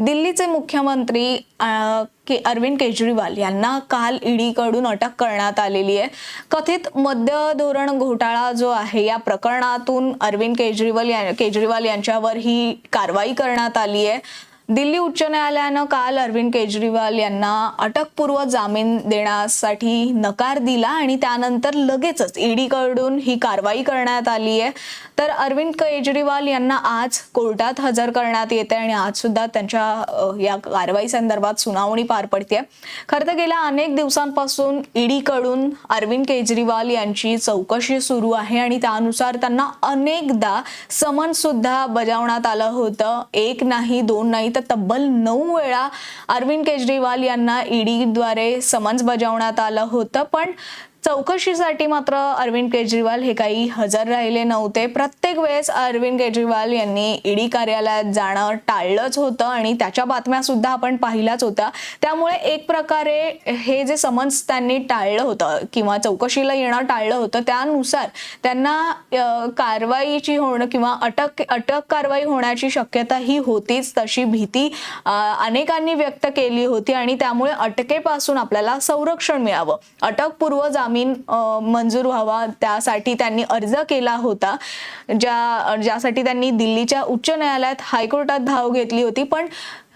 दिल्लीचे मुख्यमंत्री के अरविंद केजरीवाल यांना काल ईडीकडून अटक करण्यात आलेली आहे. कथित मद्य धोरण घोटाळा जो आहे या प्रकरणातून अरविंद केजरीवाल या- केजरीवाल यांच्यावर ही कारवाई करण्यात आली आहे. दिल्ली उच्च न्यायालयानं काल अरविंद केजरीवाल यांना अटकपूर्व जामीन देण्यासाठी नकार दिला आणि त्यानंतर लगेचच ईडीकडून ही कारवाई करण्यात आली आहे. तर अरविंद केजरीवाल यांना आज कोर्टात हजर करण्यात येते आणि आज सुद्धा त्यांच्या या कारवाई संदर्भात सुनावणी पार पडते खरं तर गेल्या अनेक दिवसांपासून ईडीकडून अरविंद केजरीवाल यांची चौकशी सुरू आहे आणि त्यानुसार त्यांना अनेकदा समन सुद्धा बजावण्यात आलं होतं. एक नाही दोन नाही तर तब्बल नऊ वेळा अरविंद केजरीवाल यांना ईडीद्वारे समन्स बजावण्यात आलं होतं. पण चौकशीसाठी मात्र अरविंद केजरीवाल हे काही हजर राहिले नव्हते. प्रत्येक वेळेस अरविंद केजरीवाल यांनी ईडी कार्यालयात जाणं टाळलंच होतं आणि त्याच्या बातम्या सुद्धा आपण पाहिल्याच होत्या. त्यामुळे एक प्रकारे हे जे समन्स त्यांनी टाळलं होतं किंवा चौकशीला येणं टाळलं होतं त्यानुसार त्यांना कारवाईची होणं किंवा अटक अटक कारवाई होण्याची शक्यता ही होतीच तशी भीती अनेकांनी व्यक्त केली होती आणि त्यामुळे अटकेपासून आपल्याला संरक्षण मिळावं. अटकपूर्व जामीन जामीन मंजूर व्हावा त्यासाठी त्यांनी अर्ज केला होता ज्या ज्यासाठी त्यांनी दिल्लीच्या उच्च न्यायालयात हायकोर्टात धाव घेतली होती. पण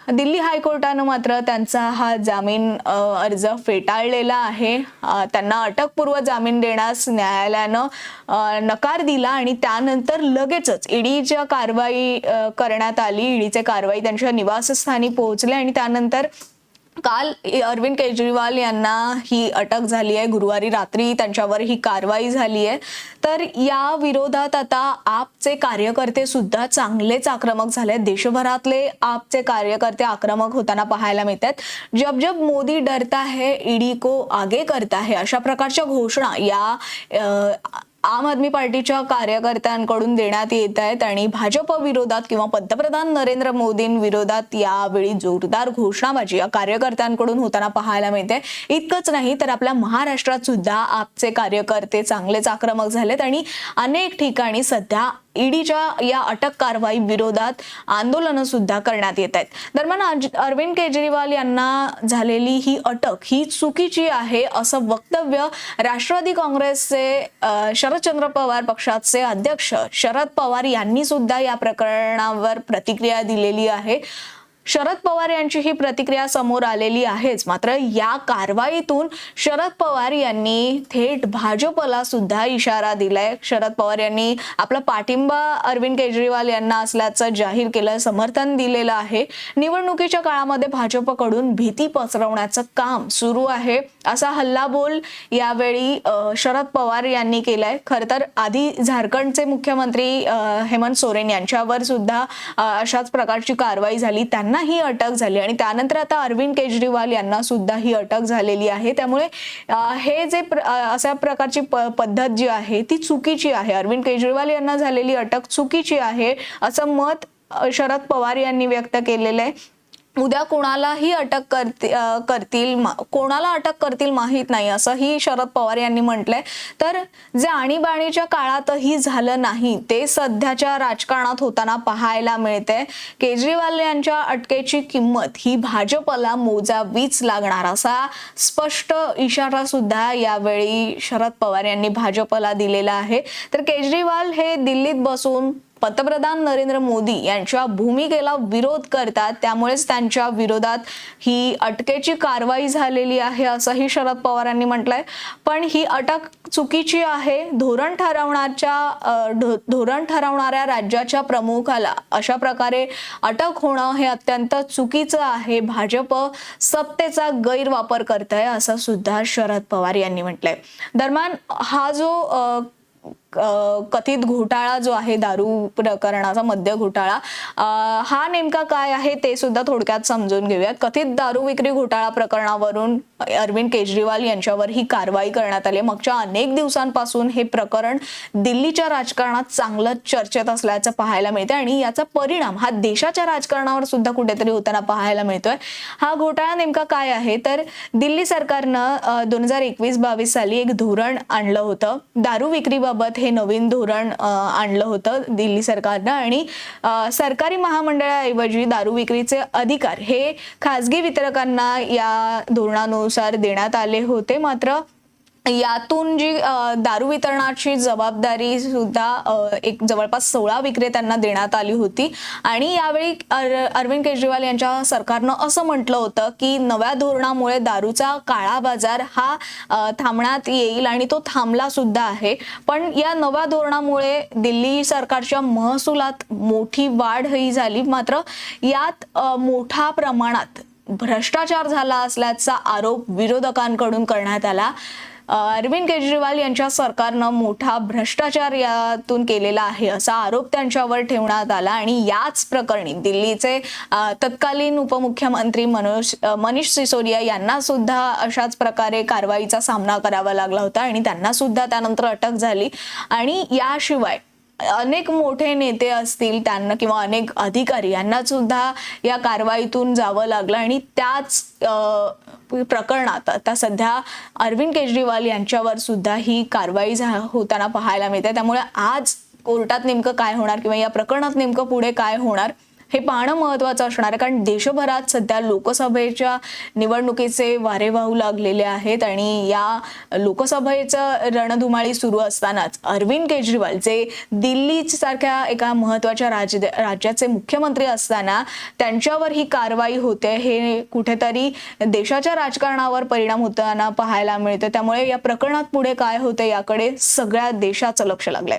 दिल्ली हायकोर्टानं मात्र त्यांचा हा जामीन अर्ज फेटाळलेला आहे. त्यांना अटकपूर्व जामीन देण्यास न्यायालयानं नकार दिला आणि त्यानंतर लगेचच ईडीच्या कारवाई करण्यात आली. ईडीचे कारवाई त्यांच्या निवासस्थानी पोहोचले आणि त्यानंतर काल अरविंद केजरीवाल यांना ही अटक झाली आहे. गुरुवारी रात्री त्यांच्यावर ही कारवाई झाली आहे. तर या विरोधात आता आपचे कार्यकर्ते सुद्धा चांगलेच आक्रमक झाले आहेत. देशभरातले आपचे कार्यकर्ते आक्रमक होताना पाहायला मिळतात. जब जब मोदी डरता है ईडी को आगे करता है अशा प्रकारच्या घोषणा या आम आदमी पार्टीच्या कार्यकर्त्यांकडून देण्यात येत आहेत आणि भाजप विरोधात किंवा पंतप्रधान नरेंद्र मोदींविरोधात यावेळी जोरदार घोषणाबाजी या कार्यकर्त्यांकडून होताना पाहायला मिळते. इतकंच नाही तर आपल्या महाराष्ट्रात सुद्धा आपचे कार्यकर्ते चांगलेच आक्रमक झालेत आणि अनेक ठिकाणी सध्या ईडीच्या या अटक कारवाई विरोधात आंदोलनं सुद्धा करण्यात येत आहेत. दरम्यान अरविंद केजरीवाल यांना झालेली ही अटक ही चुकीची आहे असं वक्तव्य राष्ट्रवादी काँग्रेसचे शरदचंद्र पवार पक्षाचे अध्यक्ष शरद पवार यांनी सुद्धा या प्रकरणावर प्रतिक्रिया दिलेली आहे. शरद पवार यांची ही प्रतिक्रिया समोर आलेली आहेच. मात्र या कारवाईतून शरद पवार यांनी थेट भाजपला सुद्धा इशारा दिलाय. शरद पवार यांनी आपला पाठिंबा अरविंद केजरीवाल यांना असल्याचं जाहीर केलं समर्थन दिलेलं आहे. निवडणुकीच्या काळामध्ये भाजपकडून भीती पसरवण्याचं काम सुरू आहे. असा हल्लाबोल यावेळी शरद पवार यांनी केलाय. खर तर आधी झारखंडचे मुख्यमंत्री हेमंत सोरेन यांच्यावर सुद्धा अशाच प्रकारची कारवाई झाली. त्यांना ही अटक झाली आणि त्यानंतर आता अरविंद केजरीवाल यांना सुद्धा ही अटक झालेली आहे. त्यामुळे हे जे प्र- अशा प्रकारची प- पद्धत जी आहे ती चुकीची आहे. अरविंद केजरीवाल यांना झालेली अटक चुकीची आहे असं मत शरद पवार यांनी व्यक्त केलेलं आहे. उद्या कोणालाही अटक करती करतील कोणाला अटक करतील माहीत नाही असंही शरद पवार यांनी म्हटलंय. तर जे आणीबाणीच्या काळातही झालं नाही ते सध्याच्या राजकारणात होताना पाहायला मिळते केजरीवाल यांच्या अटकेची किंमत ही भाजपला मोजावीच लागणार असा स्पष्ट इशारा सुद्धा यावेळी शरद पवार यांनी भाजपला दिलेला आहे. तर केजरीवाल हे दिल्लीत बसून पंतप्रधान नरेंद्र मोदी यांच्या भूमिकेला विरोध करतात त्यामुळेच त्यांच्या विरोधात ही अटकेची कारवाई झालेली आहे असंही शरद पवारांनी म्हटलंय. पण ही अटक चुकीची आहे धोरण ठरवण्याच्या धो- धोरण ठरवणाऱ्या राज्याच्या प्रमुखाला अशा प्रकारे अटक होणं हे अत्यंत चुकीचं आहे. भाजप सत्तेचा गैरवापर करत आहे असं सुद्धा शरद पवार यांनी म्हटलंय. दरम्यान हा जो कथित घोटाळा जो आहे दारू प्रकरणाचा मद्य घोटाळा हा नेमका काय आहे ते सुद्धा थोडक्यात समजून घेऊयात. कथित दारू विक्री घोटाळा प्रकरणावरून अरविंद केजरीवाल यांच्यावर ही कारवाई करण्यात आली आहे. मागच्या अनेक दिवसांपासून हे प्रकरण दिल्लीच्या राजकारणात चांगलं चर्चेत असल्याचं पाहायला मिळते आणि याचा परिणाम हा देशाच्या राजकारणावर सुद्धा कुठेतरी होताना पाहायला मिळतोय. हा घोटाळा नेमका काय आहे? तर दिल्ली सरकारनं दोन हजार एकवीस बावीस साली एक धोरण आणलं होतं. दारू विक्रीबाबत हे नवीन धोरण आणलं होतं दिल्ली सरकारनं आणि सरकारी महामंडळाऐवजी दारू विक्रीचे अधिकार हे खाजगी वितरकांना या धोरणानुसार देण्यात आले होते. मात्र यातून जी दारू वितरणाची जबाबदारी सुद्धा एक जवळपास सोळा विक्रेत्यांना देण्यात आली होती. आणि यावेळी अर- अरविंद केजरीवाल यांच्या सरकारनं असं म्हटलं होतं की नव्या धोरणामुळे दारूचा काळा बाजार हा थांबण्यात येईल आणि तो थांबला सुद्धा आहे. पण या नव्या धोरणामुळे दिल्ली सरकारच्या महसुलात मोठी वाढ ही झाली. मात्र यात मोठ्या प्रमाणात भ्रष्टाचार झाला असल्याचा आरोप विरोधकांकडून करण्यात आला. अरविंद केजरीवाल यांच्या सरकारनं मोठा भ्रष्टाचार यातून केलेला आहे असा आरोप त्यांच्यावर ठेवण्यात आला आणि याच प्रकरणी दिल्लीचे तत्कालीन उपमुख्यमंत्री मनोज मनीष सिसोदिया यांना सुद्धा अशाच प्रकारे कारवाईचा सामना करावा लागला होता आणि त्यांना सुद्धा त्यानंतर अटक झाली. आणि याशिवाय अनेक मोठे नेते असतील त्यांना किंवा अनेक अधिकारी यांना सुद्धा या कारवाईतून जावं लागलं. आणि त्याच प्रकरणात आता सध्या अरविंद केजरीवाल यांच्यावर सुद्धा ही कारवाई झा- होताना पाहायला मिळते. त्यामुळे आज कोर्टात नेमकं काय होणार किंवा या प्रकरणात नेमकं पुढे काय होणार हे पाहणं महत्वाचं असणार आहे. कारण देशभरात सध्या लोकसभेच्या निवडणुकीचे वारे वाहू लागलेले आहेत आणि या लोकसभेचं रणधुमाळी सुरू असतानाच अरविंद केजरीवाल जे दिल्ली सारख्या एका महत्त्वाच्या राज्य राज्याचे मुख्यमंत्री असताना त्यांच्यावर ही कारवाई होते हे कुठेतरी देशाच्या राजकारणावर परिणाम होताना पाहायला मिळतं. त्यामुळे या प्रकरणात पुढे काय होते याकडे सगळ्या देशाचं लक्ष लागलंय.